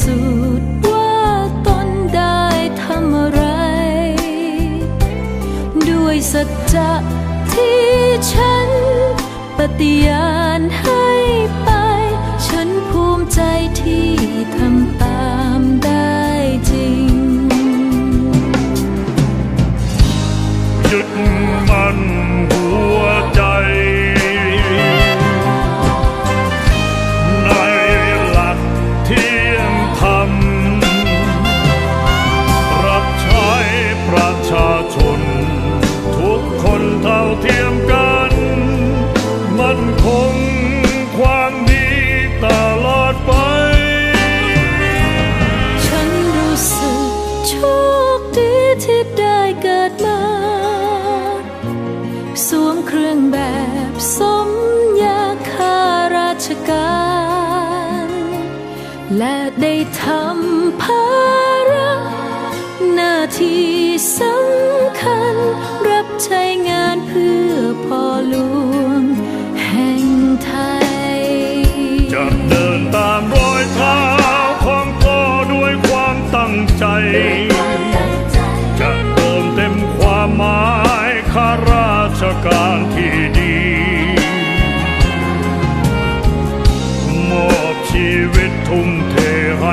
สูจว่าตนได้ทำอะไร ด้วยสัจจะที่ฉันปฏิญา วมเครื่องแบบสมยาข้าราชการ และได้ทำภาระหน้าที่สำคัญ รับใช้งานเพื่อพ่อหลวง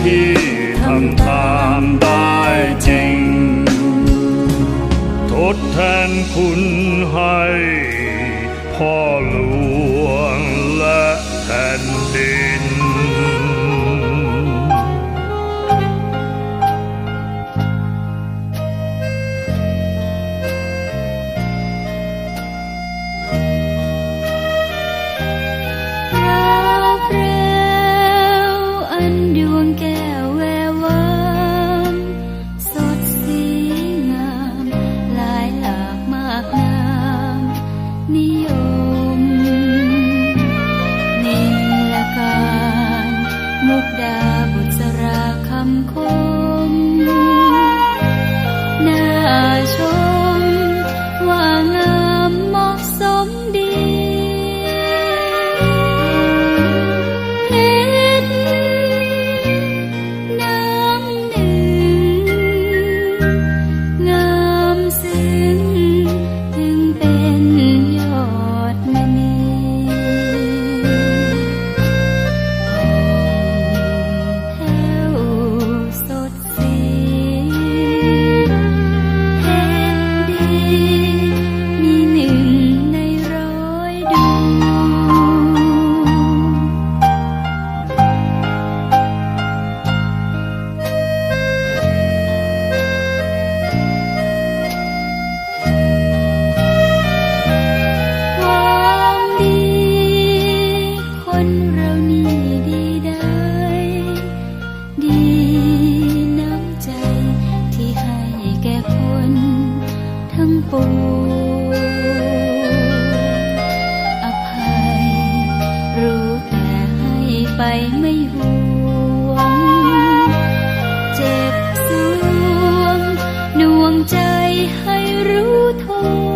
ที่ทำตามได้จริง ทดแทนคุณให้พ่อ eyes ใจให้รู้ทน